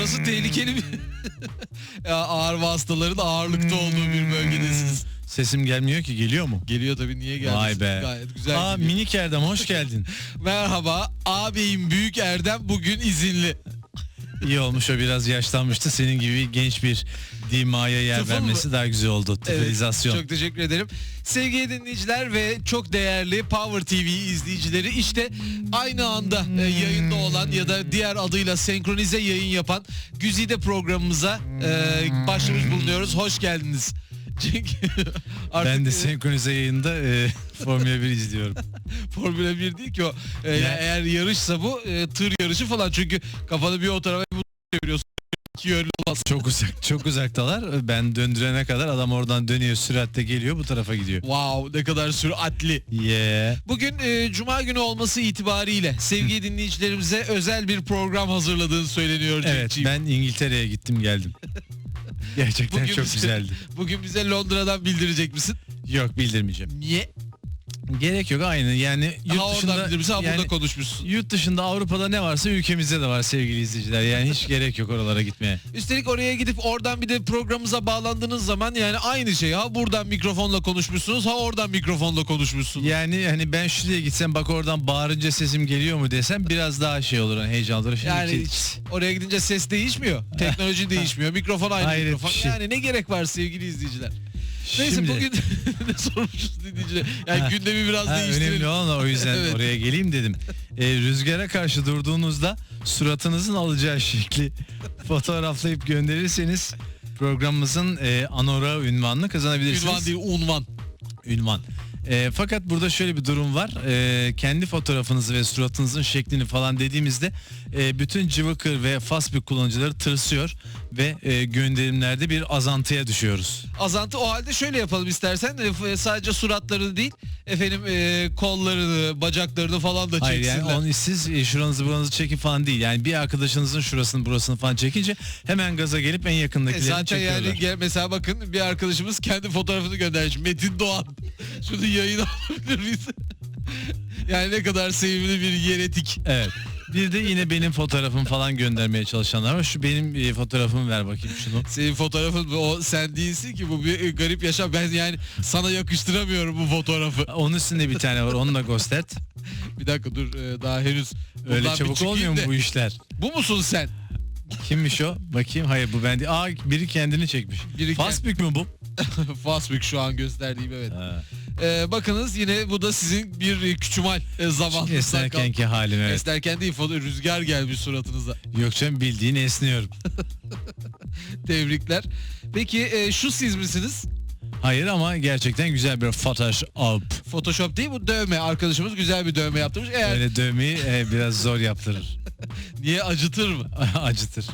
burası tehlikeli bir... ya ağır vasıtaların ağırlıkta olduğu bir bölgedesiniz. Sesim gelmiyor ki geliyor mu? Geliyor tabii niye geldi? Vay be. Gayet güzel. Aa gidiyor. minik Erdem hoş geldin. Merhaba ağabeyim Büyük Erdem bugün izinli. İyi olmuş o biraz yaşlanmıştı. Senin gibi genç bir dimaya yer Tıfıl mı? vermesi daha güzel oldu. Tıfılizasyon. çok teşekkür ederim. Sevgili dinleyiciler ve çok değerli Power TV izleyicileri işte aynı anda e, yayında olan ya da diğer adıyla senkronize yayın yapan Güzide programımıza e, başlamış bulunuyoruz. Hoş geldiniz. Çünkü artık ben de e, senkronize yayında e, Formula 1 izliyorum. Formula 1 değil ki o. E, Ya- eğer yarışsa bu e, tır yarışı falan çünkü kafanı bir o tarafa çeviriyorsun. İki yönlü olmaz. Çok uzak, çok uzaktalar. Ben döndürene kadar adam oradan dönüyor, süratle geliyor, bu tarafa gidiyor. Wow ne kadar süratli. Yeah. Bugün e, Cuma günü olması itibariyle sevgili dinleyicilerimize özel bir program hazırladığın söyleniyor Evet, Cenk'ciğim. ben İngiltere'ye gittim geldim. Gerçekten Bugün çok bize- güzeldi. Bugün bize Londra'dan bildirecek misin? Yok bildirmeyeceğim. Niye? Gerek yok aynı yani yurt ha dışında bildirmişsin ha yani burada konuşmuşsun. yurt dışında Avrupa'da ne varsa ülkemizde de var sevgili izleyiciler. Yani hiç gerek yok oralara gitmeye. Üstelik oraya gidip oradan bir de programımıza bağlandığınız zaman yani aynı şey. Ha buradan mikrofonla konuşmuşsunuz ha oradan mikrofonla konuşmuşsunuz. Yani hani ben şuraya gitsem bak oradan bağırınca sesim geliyor mu desem biraz daha şey olur hani heyecanlı olur. Yani ki- oraya gidince ses değişmiyor. Teknoloji değişmiyor. Mikrofon aynı Hayret mikrofon. şey. Yani ne gerek var sevgili izleyiciler? Neyse Şimdi- bugün ne sormuşuz dinleyiciler. Yani Ha. gündemi biraz Ha, değiştirelim. önemli olan o yüzden Evet. oraya geleyim dedim. Ee, rüzgara karşı durduğunuzda suratınızın alacağı şekli fotoğraflayıp gönderirseniz programımızın e, anora ünvanını kazanabilirsiniz. Ünvan değil unvan. Ünvan. E, fakat burada şöyle bir durum var. E, kendi fotoğrafınızı ve suratınızın şeklini falan dediğimizde e, bütün Cıvıkır ve Facebook kullanıcıları tırsıyor ve e, gönderimlerde bir azantıya düşüyoruz. Azantı o halde şöyle yapalım istersen. E, sadece suratlarını değil efendim e, kollarını, bacaklarını falan da Hayır çeksinler. yani onu siz e, şuranızı buranızı çekin falan değil. Yani bir arkadaşınızın şurasını burasını falan çekince hemen gaza gelip en E, yakındakilerini zaten çekiyorlar. yani gel, mesela bakın bir arkadaşımız kendi fotoğrafını göndermiş. Metin Doğan. Şunu yayın alabilir miyiz? yani ne kadar sevimli bir yenetik. Evet. Bir de yine benim fotoğrafım falan göndermeye çalışanlar var. Şu benim e, fotoğrafımı ver bakayım şunu. Senin fotoğrafın o sen değilsin ki bu bir e, garip yaşam. Ben yani sana yakıştıramıyorum bu fotoğrafı. Onun üstünde bir tane var. Onu da göstert. Bir dakika dur e, daha henüz. Öyle çabuk olmuyor mu bu işler? Bu musun sen? Kimmiş o? Bakayım. Hayır bu ben değil. Aa biri kendini çekmiş. Biri Fasbük mü bu? Facebook şu an gösterdiğim evet. Ha. Ee, bakınız yine bu da sizin bir e, küçümal e, zamanınızdan Esnerkenki halim kal- evet. Esnerken değil foto rüzgar gelmiş suratınıza. Yok canım bildiğin esniyorum. Tebrikler. Peki e, şu siz misiniz? Hayır ama gerçekten güzel bir Photoshop. Photoshop değil bu dövme. Arkadaşımız güzel bir dövme yaptırmış. Eğer Öyle dövmeyi e, biraz zor yaptırır. niye acıtır mı? Acıtır.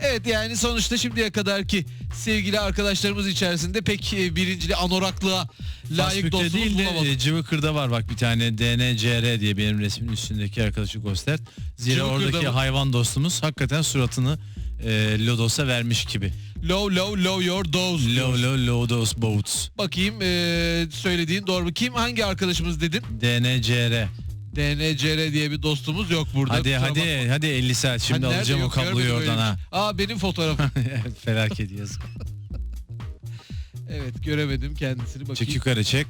Evet yani sonuçta şimdiye kadar ki sevgili arkadaşlarımız içerisinde pek e, birincili anoraklığa layık Fasbük'te dostumuz değil de bulamadık. e, Cıvıkır'da var bak bir tane DNCR diye benim resmin üstündeki arkadaşı göster. Zira Cıvıkır'da oradaki mı? hayvan dostumuz hakikaten suratını e, Lodos'a vermiş gibi. Low low low your dose. Low diyoruz. low Lodos boats. Bakayım e, söylediğin doğru mu? Kim hangi arkadaşımız dedin? DNCR. DNCR diye bir dostumuz yok burada. Hadi Kusura hadi bakma. hadi 50 saat şimdi Hani alacağım o kabloyu oradan ha. şey. Aa benim fotoğrafım. Felaket yazık. evet göremedim kendisini bakayım. Çek yukarı çek.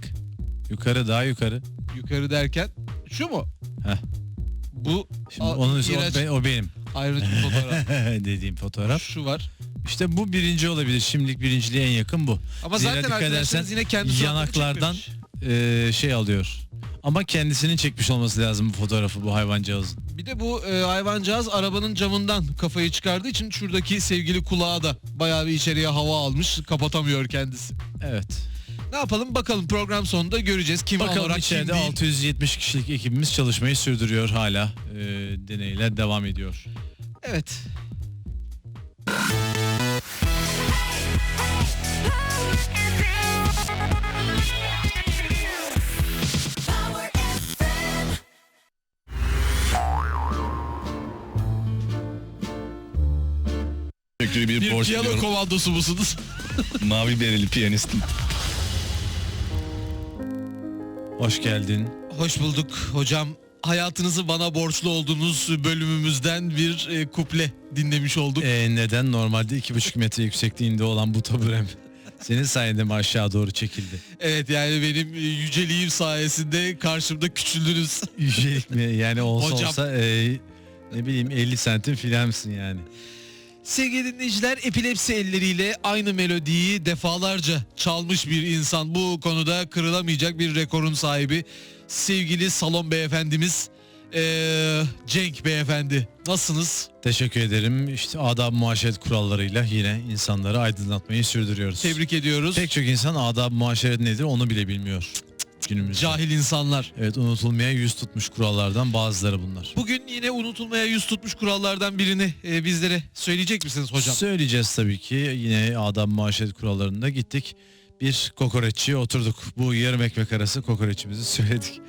Yukarı daha yukarı. Yukarı derken şu mu? Heh. Bu Şimdi onun üstü, o, iğrenç. be- o benim ayrıntı fotoğraf. dediğim fotoğraf. şu var. İşte bu birinci olabilir. Şimdilik birinciliğe en yakın bu. Ama Zira zaten dikkat edersen yine kendi yanaklardan e, şey alıyor. Ama kendisinin çekmiş olması lazım bu fotoğrafı bu hayvancağızın. Bir de bu e, hayvancağız arabanın camından kafayı çıkardığı için şuradaki sevgili kulağa da bayağı bir içeriye hava almış. Kapatamıyor kendisi. Evet. Ne yapalım bakalım program sonunda göreceğiz. Kim Bakalım olarak kim içeride değil. 670 kişilik ekibimiz çalışmayı sürdürüyor hala. E, deneyler devam ediyor. Evet. Teşekkür bir, Bir borç piyano komandosu musunuz? Mavi bereli piyanistim. Hoş geldin. Hoş bulduk hocam. hayatınızı bana borçlu olduğunuz bölümümüzden bir e, kuple dinlemiş olduk. Ee, neden normalde 2,5 metre yüksekliğinde olan bu taburem senin sayende mi aşağı doğru çekildi? Evet yani benim e, yüceliğim sayesinde karşımda küçüldünüz. Yücelik mi? Yani olsa Hocam. olsa e, ne bileyim 50 santim filan mısın yani? Sevgili dinleyiciler epilepsi elleriyle aynı melodiyi defalarca çalmış bir insan. Bu konuda kırılamayacak bir rekorun sahibi sevgili salon beyefendimiz eee, Cenk beyefendi. Nasılsınız? Teşekkür ederim. İşte adab muaşeret kurallarıyla yine insanları aydınlatmayı sürdürüyoruz. Tebrik ediyoruz. Pek çok insan adab muaşeret nedir onu bile bilmiyor günümüzde. Cahil insanlar. Evet unutulmaya yüz tutmuş kurallardan bazıları bunlar. Bugün yine unutulmaya yüz tutmuş kurallardan birini e, bizlere söyleyecek misiniz hocam? Söyleyeceğiz tabii ki yine adab muaşeret kurallarında gittik. Bir kokoreççiye oturduk. Bu yarım ekmek arası kokoreçimizi söyledik.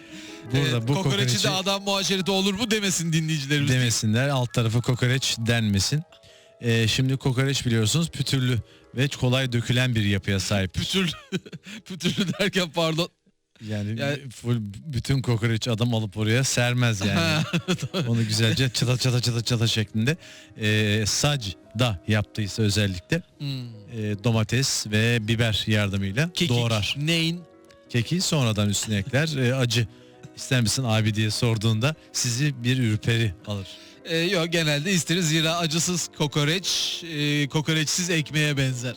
Burada Evet, bu kokoreçi kokoreçi de adam muaşereti olur mu demesin dinleyicilerimiz. demesinler. Alt tarafı kokoreç denmesin. Ee, şimdi kokoreç biliyorsunuz pütürlü ve kolay dökülen bir yapıya sahip. Pütürlü, pütürlü derken pardon. Yani, Yani- full bütün kokoreç adam alıp oraya sermez yani. Onu güzelce çıta çıta çıta çıta şeklinde e, sac da yaptıysa özellikle Hmm. e, domates ve biber yardımıyla Kekik, doğrar. neyin? Keki sonradan üstüne ekler. E, acı ister misin abi diye sorduğunda sizi bir ürperi alır. Ee, yok genelde isteriz zira acısız kokoreç e, kokoreçsiz ekmeğe benzer.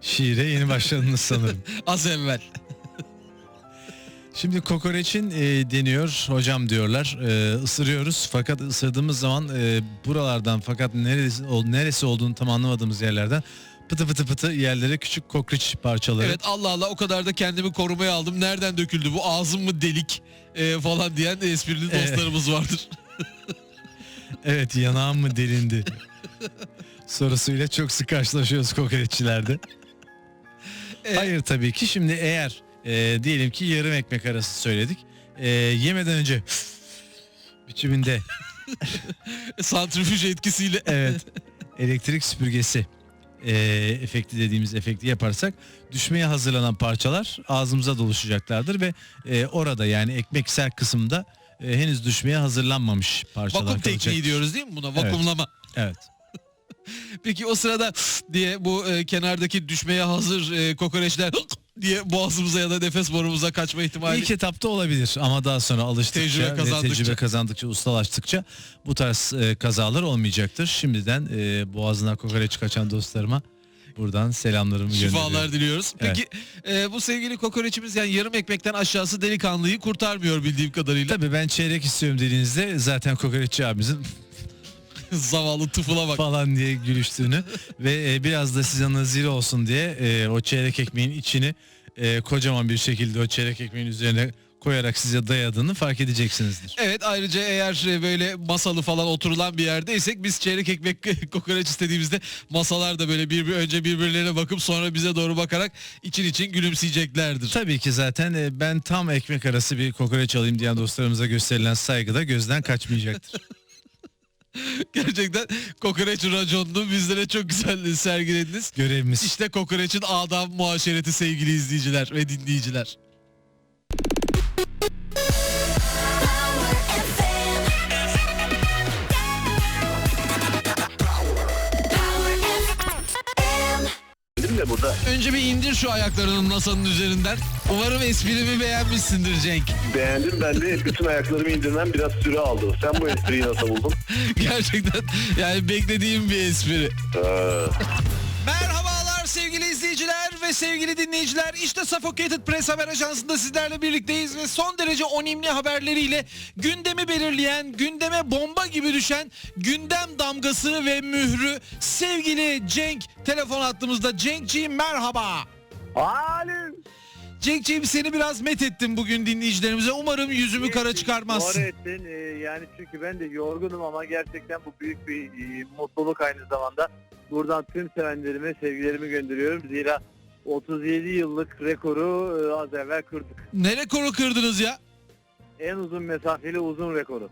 Şiire yeni başladınız sanırım. Az evvel. Şimdi kokoreçin e, deniyor hocam diyorlar e, ısırıyoruz fakat ısırdığımız zaman e, buralardan fakat neresi, ol- neresi olduğunu tam anlamadığımız yerlerden pıtı pıtı pıtı yerlere küçük kokoreç parçaları Evet Allah Allah o kadar da kendimi korumaya aldım. Nereden döküldü bu ağzım mı delik e, falan diyen esprili Evet. dostlarımız vardır. Evet yanağım mı delindi? Sorusuyla çok sık karşılaşıyoruz kokoreççilerde. E, Hayır tabii ki şimdi eğer e, diyelim ki yarım ekmek arası söyledik. E, yemeden önce biçiminde santrifüj etkisiyle. evet elektrik süpürgesi e, efekti dediğimiz efekti yaparsak düşmeye hazırlanan parçalar ağzımıza doluşacaklardır ve e, orada yani ekmeksel kısımda e, henüz düşmeye hazırlanmamış parçalar Vakum tekniği kalacaktır. diyoruz değil mi buna? Vakumlama. Evet. Peki o sırada diye bu e, kenardaki düşmeye hazır e, kokoreçler diye boğazımıza ya da nefes borumuza kaçma ihtimali. İlk etapta olabilir ama daha sonra alıştıkça Tecrübe ve kazandıkça. tecrübe kazandıkça, ustalaştıkça bu tarz e, kazalar olmayacaktır. Şimdiden e, boğazına kokoreç kaçan dostlarıma buradan selamlarımı Şifalar gönderiyorum. diliyoruz. Peki e, bu sevgili kokoreçimiz yani yarım ekmekten aşağısı delikanlıyı kurtarmıyor bildiğim kadarıyla. Tabii ben çeyrek istiyorum dediğinizde zaten kokoreççi abimizin Zavallı tıfıla bak. falan diye gülüştüğünü ve e, biraz da size nazire olsun diye e, o çeyrek ekmeğin içini e, kocaman bir şekilde o çeyrek ekmeğin üzerine koyarak size dayadığını fark edeceksinizdir. Evet ayrıca eğer e, böyle masalı falan oturulan bir yerdeysek biz çeyrek ekmek kokoreç istediğimizde masalar da böyle bir, bir önce birbirlerine bakıp sonra bize doğru bakarak için için gülümseyeceklerdir. Tabii ki zaten e, ben tam ekmek arası bir kokoreç alayım diyen dostlarımıza gösterilen saygı da gözden kaçmayacaktır. Gerçekten kokoreç raconunu bizlere çok güzel sergilediniz. Görevimiz. İşte kokoreçin adam muaşereti sevgili izleyiciler ve dinleyiciler. De burada Önce bir indir şu ayaklarını masanın üzerinden. Umarım esprimi beğenmişsindir Cenk. beğendim ben de bütün ayaklarımı indirmem biraz süre aldı. Sen bu espriyi nasıl buldun? Gerçekten yani beklediğim bir espri. Ee, izleyiciler ve sevgili dinleyiciler. İşte Suffocated Press Haber Ajansı'nda sizlerle birlikteyiz ve son derece önemli haberleriyle gündemi belirleyen, gündeme bomba gibi düşen gündem damgası ve mührü sevgili Cenk telefon hattımızda. Cenk'ciğim merhaba. Halim. Cenk'ciğim seni biraz met ettim bugün dinleyicilerimize. Umarım yüzümü kara çıkarmazsın. Doğru ettin. Ee, yani çünkü ben de yorgunum ama gerçekten bu büyük bir e, mutluluk aynı zamanda. Buradan tüm sevenlerime sevgilerimi gönderiyorum. Zira 37 yıllık rekoru e, az evvel kırdık. Ne rekoru kırdınız ya? En uzun mesafeli uzun rekoru.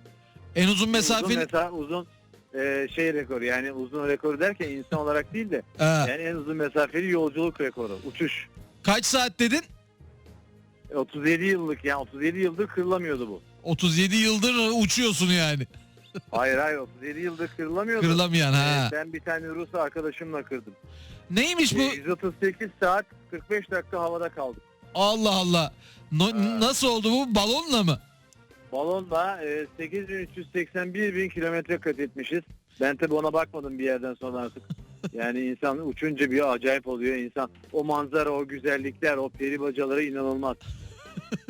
En uzun Uzun, mesafeli... mesa- uzun e, şey rekoru yani uzun rekoru derken insan olarak değil de Ha, yani en uzun mesafeli yolculuk rekoru. Uçuş. kaç saat dedin? E, 37 yıllık yani 37 yıldır kırılamıyordu bu. 37 yıldır uçuyorsun yani. Hayır hayır 37 yıldır kırılamıyordu. Kırılamayan ha. Ee, ben bir tane Rus arkadaşımla kırdım. Neymiş bu? Ee, 138 saat 45 dakika havada kaldık. Allah Allah. No- Ha. nasıl oldu bu? Balonla mı? Balonla e, 8381 bin kilometre kat etmişiz. Ben tabi ona bakmadım bir yerden sonra artık. Yani insan uçunca bir acayip oluyor insan. O manzara, o güzellikler, o peri bacaları inanılmaz.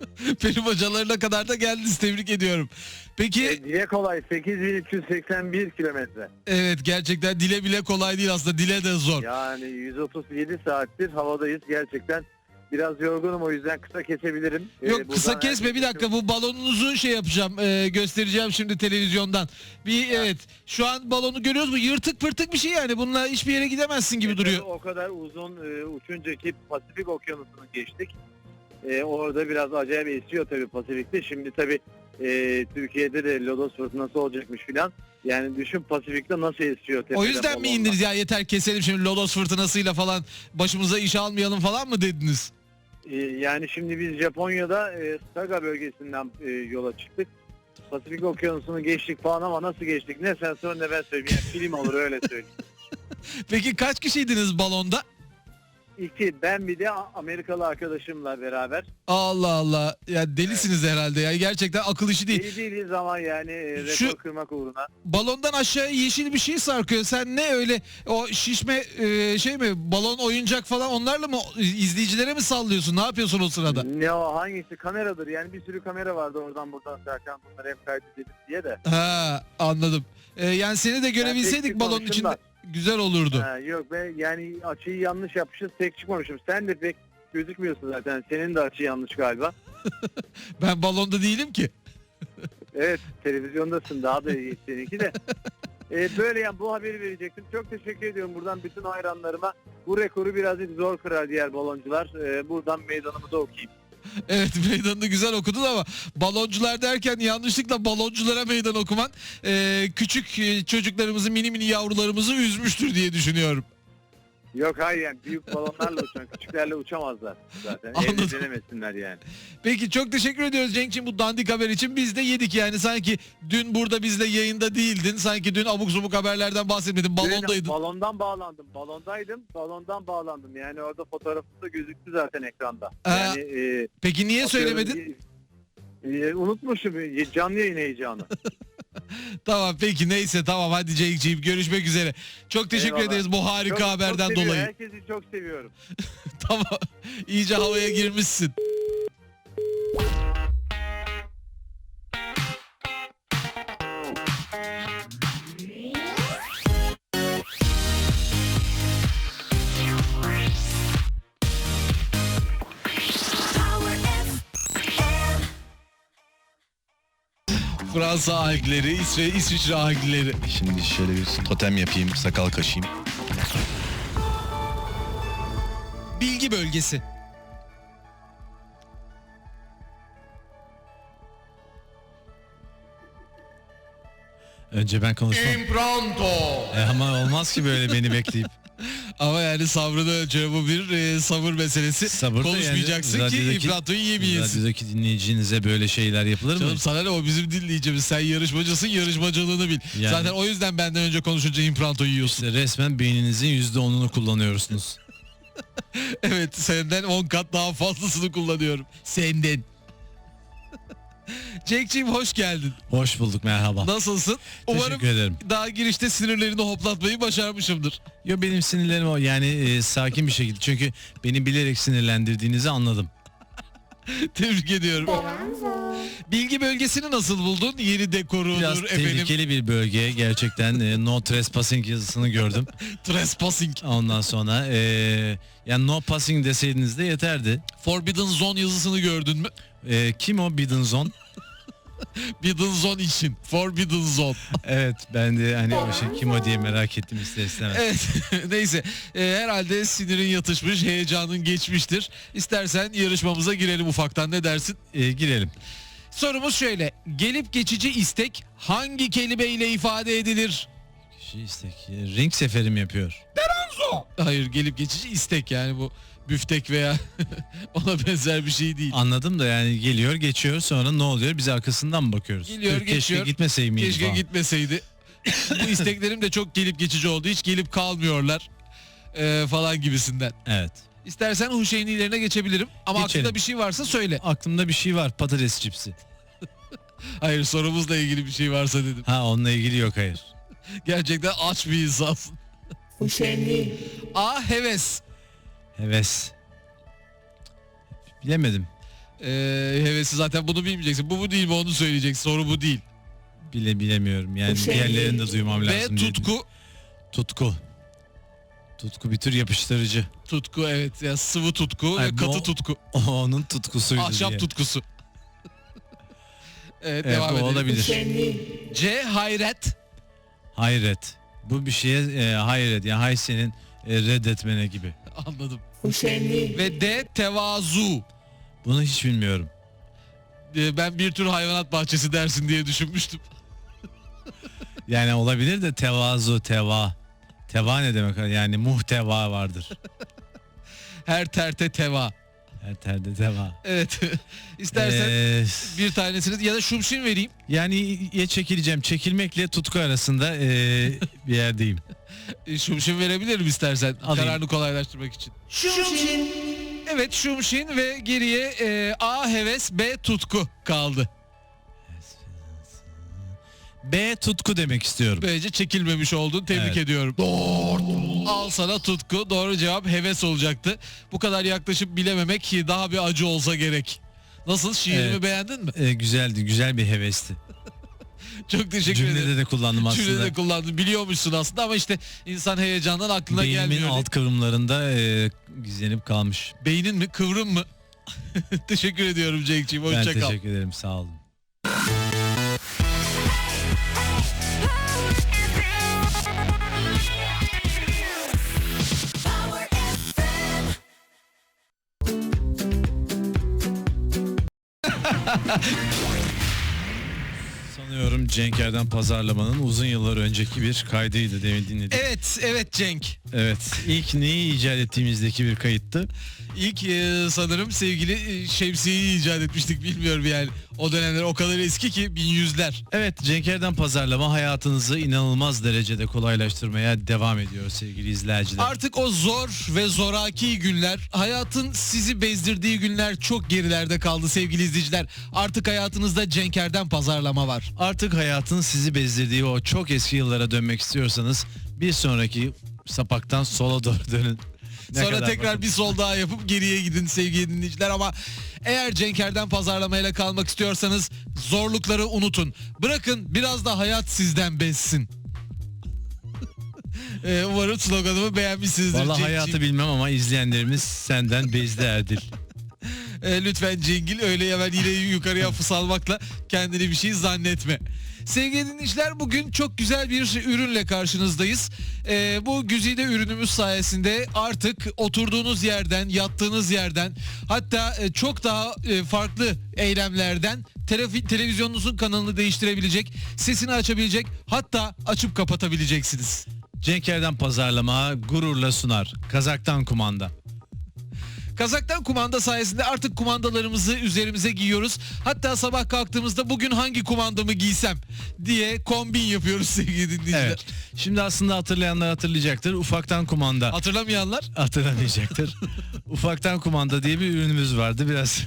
Peri bacalarına kadar da geldiniz. Tebrik ediyorum. Peki E, dile kolay 8381 kilometre. evet gerçekten dile bile kolay değil aslında. Dile de zor. Yani 137 saattir havadayız gerçekten. Biraz yorgunum o yüzden kısa kesebilirim. Ee, Yok buradan kısa kesme bir herkese dakika bu balonunuzu şey yapacağım e, göstereceğim şimdi televizyondan. Bir evet şu an balonu görüyoruz mu yırtık pırtık bir şey yani bununla hiçbir yere gidemezsin gibi E, duruyor. O kadar uzun e, uçunca ki Pasifik Okyanusu'nu geçtik. E, orada biraz acayip esiyor tabii Pasifik'te. Şimdi tabii e, Türkiye'de de lodos fırtınası olacakmış filan. Yani düşün Pasifik'te nasıl esiyor. O yüzden mi indiniz ya yeter keselim şimdi lodos fırtınasıyla falan başımıza iş almayalım falan mı dediniz? E, yani şimdi biz Japonya'da e, Saga bölgesinden e, yola çıktık. Pasifik Okyanusu'nu geçtik falan ama nasıl geçtik ne sen sor ne ben söyleyeyim. Yani film olur öyle söyleyeyim. Peki kaç kişiydiniz balonda? İki ben bir de Amerikalı arkadaşımla beraber. Allah Allah ya delisiniz herhalde ya gerçekten akıl işi değil. İyi değiliz ama yani e, rekor Şu- kırmak uğruna. Balondan aşağıya yeşil bir şey sarkıyor. Sen ne öyle o şişme e, şey mi balon oyuncak falan onlarla mı izleyicilere mi sallıyorsun? Ne yapıyorsun o sırada? Ne o hangisi kameradır yani bir sürü kamera vardı oradan buradan Serkan bunları hep kaydedelim diye de. Ha anladım. E, yani seni de görebilseydik tek balonun içinde da. Güzel olurdu. Ha, yok be yani açıyı yanlış yapmışız tek çıkmamışım. Sen de pek gözükmüyorsun zaten. Senin de açı yanlış galiba. Ben balonda değilim ki. Evet televizyondasın daha da iyi seninki de. Ee, böyle yani bu haberi verecektim. Çok teşekkür ediyorum buradan bütün hayranlarıma. Bu rekoru birazcık zor kırar diğer baloncular. Ee, buradan meydanımı da okuyayım. Evet meydanını güzel okudun ama baloncular derken yanlışlıkla balonculara meydan okuman küçük çocuklarımızı mini mini yavrularımızı üzmüştür diye düşünüyorum. Yok hayır yani büyük balonlarla uçan küçüklerle uçamazlar zaten. Anladım. Evde denemesinler yani. Peki çok teşekkür ediyoruz Cenk'ciğim bu dandik haber için. Biz de yedik yani sanki dün burada bizle yayında değildin. Sanki dün abuk subuk haberlerden bahsetmedin balondaydın. balondan bağlandım. Balondaydım. Balondan bağlandım. Yani orada fotoğrafı da gözüktü zaten ekranda. Ha, Yani e, Peki niye atıyorum, söylemedin? e, e, unutmuşum e, canlı yayın heyecanı. Tamam peki neyse tamam hadi Cenk'ciğim görüşmek üzere. Çok teşekkür Eyvallah. ederiz bu harika Çok- haberden çok seviyorum. dolayı. Herkesi çok seviyorum. tamam iyice havaya girmişsin. Fransa ahikleri, İsve, İsviçre ahikleri. Şimdi şöyle bir totem yapayım, sakal kaşıyım. Bilgi bölgesi. Önce ben konuşmam. E, ama olmaz ki böyle beni bekleyip. Ama yani sabrını ölçüyor bu bir e, sabır meselesi. Sabır Konuşmayacaksın yani ki ifratı yiyemeyesin. Radyodaki dinleyicinize böyle şeyler yapılır mı? Canım sana ne o bizim dinleyicimiz. Sen yarışmacısın yarışmacılığını bil. Yani- Zaten o yüzden benden önce konuşunca impranto yiyorsun. İşte resmen beyninizin %10'unu kullanıyorsunuz. evet senden 10 kat daha fazlasını kullanıyorum. Senden. Cenk'ciğim hoş geldin. Hoş bulduk merhaba. Nasılsın? Umarım Teşekkür ederim. daha girişte sinirlerini hoplatmayı başarmışımdır. Yo benim sinirlerim o yani e, sakin bir şekilde çünkü beni bilerek sinirlendirdiğinizi anladım. Tebrik ediyorum. Bilgi bölgesini nasıl buldun? Yeni Biraz dekorudur efendim. tehlikeli bir bölge gerçekten e, no trespassing yazısını gördüm. Trespassing. Ondan sonra e, yani no passing deseydiniz de yeterdi. Forbidden Zone yazısını gördün mü? E, kim o Bidden Zone? Forbidden Zone için. Forbidden Zone. evet ben de hani o şey kim o diye merak ettim ister istemez. Evet neyse Ee, herhalde sinirin yatışmış heyecanın geçmiştir. İstersen yarışmamıza girelim ufaktan ne dersin? E, girelim. Sorumuz şöyle gelip geçici istek hangi kelimeyle ifade edilir? Şey istek, e, ring seferim yapıyor. Hayır gelip geçici istek yani bu Büftek veya ona benzer bir şey değil. Anladım da yani geliyor geçiyor sonra ne oluyor biz arkasından mı bakıyoruz? Geliyor, Keşke geçiyor. gitmeseydim miydi Keşke falan. gitmeseydi. Bu isteklerim de çok gelip geçici oldu. Hiç gelip kalmıyorlar ee, falan gibisinden. Evet. İstersen Huşeynilerine geçebilirim. Ama Geçelim. aklında bir şey varsa söyle. Aklımda bir şey var patates cipsi. Hayır sorumuzla ilgili bir şey varsa dedim. Ha onunla ilgili yok hayır. Gerçekten aç bir insansın. A. Heves. Heves. Bilemedim. Ee, hevesi zaten bunu bilmeyeceksin. Bu mu değil mi onu söyleyeceksin. Soru bu değil. Bile bilemiyorum. Yani diğerlerini de duymam B. lazım. diye. Tutku. Tutku. Tutku bir tür yapıştırıcı. Tutku evet. Ya sıvı tutku Ay, ve bu- katı tutku. O onun tutkusuydu Ahşap diye. tutkusu. evet, Evet, devam o edelim. olabilir. C. Hayret. Hayret. Bu bir şeye e, hayret. Yani hay senin e, reddetmene gibi. Anladım. Ve D. Tevazu. Bunu hiç bilmiyorum. Ee, Ben bir tür hayvanat bahçesi dersin diye düşünmüştüm. Yani olabilir de tevazu, teva. Teva ne demek? Yani muhteva vardır. Her terte teva. Her terde teva. Evet. İstersen Ee, bir tanesini ya da şumşin vereyim. yani ya çekileceğim. Çekilmekle tutku arasında e, bir yerdeyim. E, Şumşin verebilirim istersen. Alayım. Kararını kolaylaştırmak için. Şumşin. Evet şumşin ve geriye e, A heves B tutku kaldı. B tutku demek istiyorum. Böylece çekilmemiş oldun. Tebrik Evet. ediyorum. Doğru. Al sana tutku. Doğru cevap heves olacaktı. Bu kadar yaklaşıp bilememek ki daha bir acı olsa gerek. Nasıl şiirimi Evet. beğendin mi? E, güzeldi. Güzel bir hevesti. Çok teşekkür ederim. Cümlede de kullandım aslında. Cümlede de kullandın. Biliyormuşsun aslında ama işte insan heyecandan aklına Beynimin gelmiyor. alt kıvrımlarında e, gizlenip kalmış. Beynin mi? Kıvrım mı? teşekkür ediyorum Cenk'ciğim. Ben Hoşça kal. teşekkür ederim. Sağ olun. Sanıyorum Cenk Erdem pazarlamanın uzun yıllar önceki bir kaydıydı demin dinledik. Evet, evet Cenk. Evet. İlk neyi icat ettiğimizdeki bir kayıttı. İlk e, sanırım sevgili e, şemsiyeyi icat etmiştik bilmiyorum yani. O dönemler o kadar eski ki bin yüzler. Evet Cenk Erdem pazarlama hayatınızı inanılmaz derecede kolaylaştırmaya devam ediyor sevgili izleyiciler. Artık o zor ve zoraki günler, hayatın sizi bezdirdiği günler çok gerilerde kaldı sevgili izleyiciler. Artık hayatınızda Cenk Erdem pazarlama var. Artık hayatın sizi bezdirdiği o çok eski yıllara dönmek istiyorsanız bir sonraki sapaktan sola doğru dönün. Ne Sonra kadar tekrar bakın. bir sol daha yapıp geriye gidin sevgili dinleyiciler ama eğer Cenk Erdem pazarlamayla kalmak istiyorsanız zorlukları unutun. Bırakın biraz da hayat sizden bezsin. Ee, umarım sloganımı beğenmişsinizdir. Cenk'ciğim. hayatı bilmem ama izleyenlerimiz senden bezdi Erdil. Ee, lütfen Cengil öyle hemen yine yukarıya fısalmakla kendini bir şey zannetme. Sevgili dinleyiciler bugün çok güzel bir ürünle karşınızdayız. Ee, bu güzide ürünümüz sayesinde artık oturduğunuz yerden, yattığınız yerden hatta e, çok daha e, farklı eylemlerden televizyonunuzun kanalını değiştirebilecek, sesini açabilecek hatta açıp kapatabileceksiniz. Cenk Erdem pazarlama gururla sunar. Kazaktan kumanda. Kazaktan kumanda sayesinde artık kumandalarımızı üzerimize giyiyoruz. Hatta sabah kalktığımızda bugün hangi kumandamı giysem diye kombin yapıyoruz sevgili dinleyiciler. Evet. Şimdi aslında hatırlayanlar hatırlayacaktır. Ufaktan kumanda. Hatırlamayanlar hatırlamayacaktır. Ufaktan kumanda diye bir ürünümüz vardı. Biraz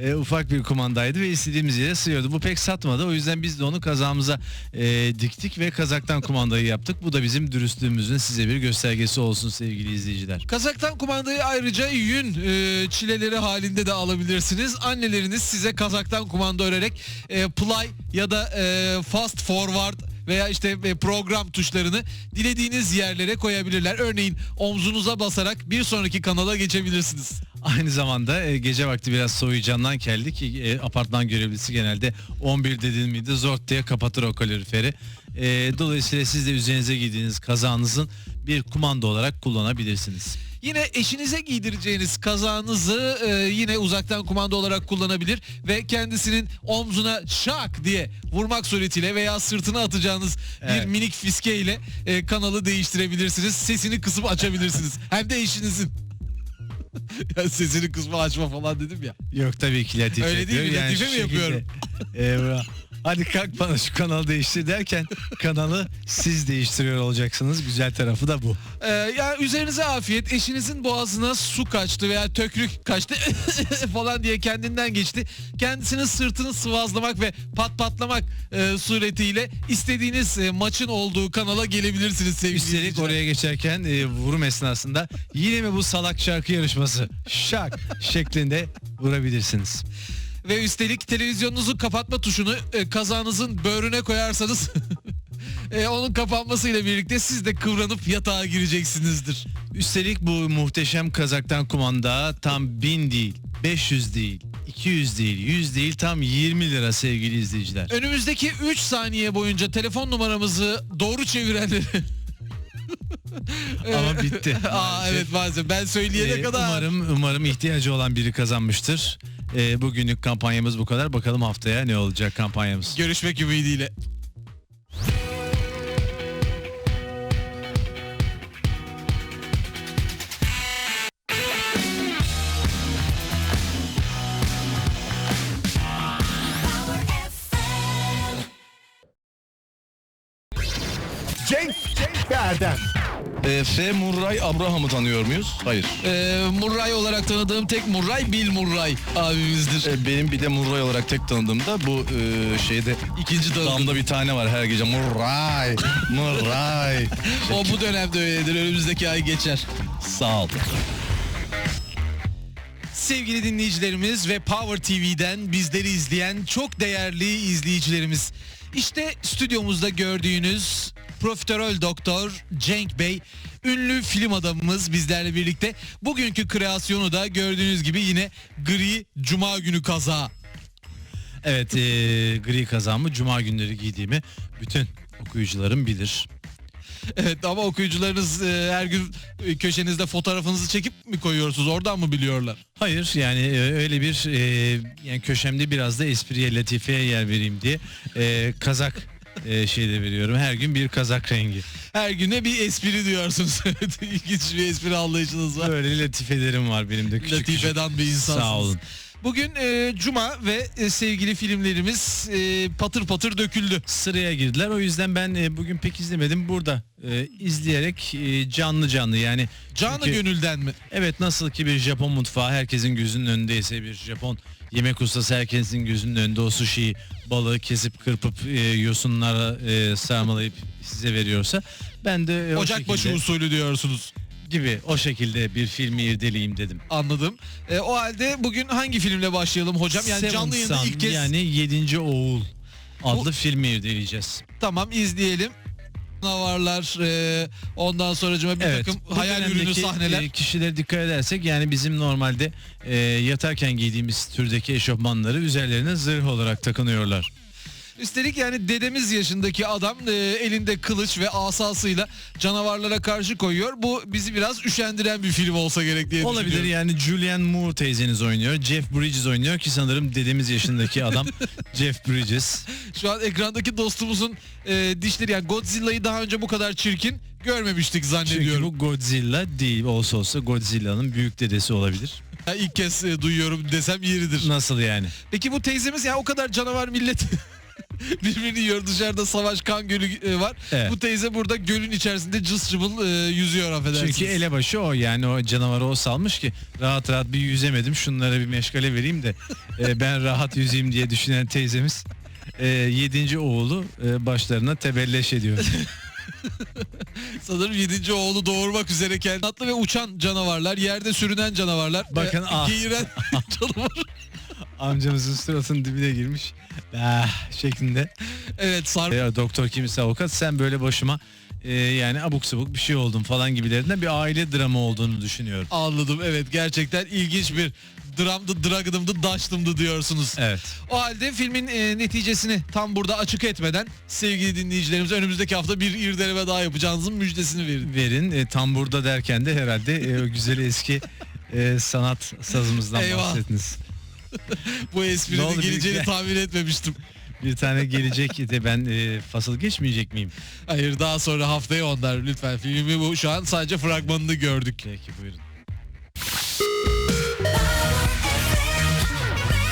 e, ufak bir kumandaydı ve istediğimiz yere sığıyordu. Bu pek satmadı. O yüzden biz de onu kazağımıza e, diktik ve kazaktan kumandayı yaptık. Bu da bizim dürüstlüğümüzün size bir göstergesi olsun sevgili izleyiciler. Kazaktan kumandayı ayrıca yün e, çileleri halinde de alabilirsiniz. Anneleriniz size kazaktan kumanda örerek e, play ya da e, fast forward veya işte e, program tuşlarını dilediğiniz yerlere koyabilirler. Örneğin omzunuza basarak bir sonraki kanala geçebilirsiniz. Aynı zamanda e, gece vakti biraz soğuyacağından geldi ki e, apartman görevlisi genelde 11 dediğin miydi zort diye kapatır o kaloriferi. Dolayısıyla siz de üzerinize giydiğiniz kazağınızın bir kumanda olarak kullanabilirsiniz. Yine eşinize giydireceğiniz kazağınızı e, yine uzaktan kumanda olarak kullanabilir ve kendisinin omzuna şak diye vurmak suretiyle veya sırtına atacağınız Evet. bir minik fiske ile e, kanalı değiştirebilirsiniz. Sesini kısıp açabilirsiniz. Hem de eşinizin. ya sesini kısma açma falan dedim ya. Yok tabii ki latife Öyle değil mi? Latife mi yapıyorum? e, bra- hadi kalk bana şu kanalı değiştir derken kanalı siz değiştiriyor olacaksınız. Güzel tarafı da bu. Ee, ya üzerinize afiyet. Eşinizin boğazına su kaçtı veya tökrük kaçtı falan diye kendinden geçti. Kendisinin sırtını sıvazlamak ve pat patlamak e, suretiyle istediğiniz e, maçın olduğu kanala gelebilirsiniz sevgili Üstelik oraya geçerken e, vurum esnasında yine mi bu salak şarkı yarışması şak şeklinde vurabilirsiniz. Ve üstelik televizyonunuzun kapatma tuşunu e, kazağınızın böğrüne koyarsanız e, onun kapanmasıyla birlikte siz de kıvranıp yatağa gireceksinizdir. Üstelik bu muhteşem kazaktan kumanda tam 1000 değil, 500 değil, 200 değil, 100 değil tam 20 lira sevgili izleyiciler. Önümüzdeki 3 saniye boyunca telefon numaramızı doğru çevirenleri... Ama bitti. Aa evet maalesef ben söyleyene Ee, kadar. Umarım umarım ihtiyacı olan biri kazanmıştır. Ee, bugünlük kampanyamız bu kadar. Bakalım haftaya ne olacak kampanyamız. Görüşmek ümidiyle. Ve Erdem. Ee, F. Murray Abraham'ı tanıyor muyuz? Hayır. Ee, Murray olarak tanıdığım tek Murray Bill Murray abimizdir. Ee, benim bir de Murray olarak tek tanıdığım da bu e, şeyde İkinci damda bir tane var her gece. Murray, Murray. O bu dönemde öyledir. Önümüzdeki ay geçer. Sağ ol. Sevgili dinleyicilerimiz ve Power TV'den bizleri izleyen çok değerli izleyicilerimiz. İşte stüdyomuzda gördüğünüz Profiterol Doktor Cenk Bey, ünlü film adamımız bizlerle birlikte. Bugünkü kreasyonu da gördüğünüz gibi yine gri cuma günü kaza. Evet, ee, gri kazamı cuma günleri giydiğimi bütün okuyucularım bilir. Evet ama okuyucularınız e, her gün e, köşenizde fotoğrafınızı çekip mi koyuyorsunuz? Oradan mı biliyorlar? Hayır yani e, öyle bir e, yani köşemde biraz da espriye latifeye yer vereyim diye e, kazak e, şeyde veriyorum. Her gün bir kazak rengi. Her güne bir espri diyorsunuz. İlginç bir espri anlayışınız var. Böyle latifelerim var benim de küçük küçük. Latifeden bir insansınız. Sağ olun. Bugün e, Cuma ve e, sevgili filmlerimiz e, patır patır döküldü. Sıraya girdiler. O yüzden ben e, bugün pek izlemedim. Burada e, izleyerek e, canlı canlı yani Canı Çünkü- gönülden mi? Evet nasıl ki bir Japon mutfağı herkesin gözünün önündeyse bir Japon yemek ustası herkesin gözünün önünde o sushi'yi balığı kesip kırpıp e, yosunlara e, sarmalayıp size veriyorsa ben de e, Ocakbaşı usulü diyorsunuz. Gibi o şekilde bir filmi irdeleyeyim dedim. Anladım. E, o halde bugün hangi filmle başlayalım hocam? Yani Seven canlı yayında Son, ilk kez yani 7. Oğul adlı Bu- filmi irdeleyeceğiz. tamam izleyelim. Canavarlar e, ondan sonracıma bir takım bu hayal ürünü dönemdeki, sahneler. e, kişilere dikkat edersek yani bizim normalde e, yatarken giydiğimiz türdeki eşofmanları üzerlerine zırh olarak takınıyorlar. Üstelik yani dedemiz yaşındaki adam e, elinde kılıç ve asasıyla canavarlara karşı koyuyor. Bu bizi biraz üşendiren bir film olsa gerek diye Olabilir düşünüyorum. yani Julianne Moore teyzeniz oynuyor. Jeff Bridges oynuyor ki sanırım dedemiz yaşındaki adam Jeff Bridges. Şu an ekrandaki dostumuzun e, dişleri yani Godzilla'yı daha önce bu kadar çirkin görmemiştik Çünkü zannediyorum. bu Godzilla değil olsa olsa Godzilla'nın büyük dedesi olabilir. Ya ilk kez e, duyuyorum desem yeridir. Nasıl yani? Peki bu teyzemiz ya o kadar canavar millet birbirini yiyor dışarıda savaş kan gölü e, var. Evet. Bu teyze burada gölün içerisinde cız cıbıl e, yüzüyor affedersiniz. Çünkü elebaşı o yani o canavarı o salmış ki rahat rahat bir yüzemedim şunlara bir meşgale vereyim de e, ben rahat yüzeyim diye düşünen teyzemiz e, yedinci oğlu e, başlarına tebelleş ediyor. Sanırım 7. oğlu doğurmak üzere kendi atlı ve uçan canavarlar, yerde sürünen canavarlar, Bakın, e, ah. geğiren canavar. Amcamızın suratının dibine girmiş. Ah, şeklinde. Evet sar Ya doktor kimse avukat sen böyle başıma e, yani abuk sabuk bir şey oldun falan gibilerinden bir aile dramı olduğunu düşünüyorum. anladım. Evet gerçekten ilginç bir dramdı, dragınımdı, daştımdı diyorsunuz. Evet. O halde filmin e, neticesini tam burada açık etmeden sevgili dinleyicilerimiz önümüzdeki hafta bir irdeleme daha yapacağınızın müjdesini verin. Verin e, tam burada derken de herhalde e, o güzel eski e, sanat sazımızdan Eyvah. bahsettiniz. Bu esprinin geleceğini büyükler? tahmin etmemiştim. Bir tane gelecek de ben e, fasıl geçmeyecek miyim? Hayır daha sonra haftaya onlar lütfen filmi bu şu an sadece fragmanını gördük. Peki buyurun.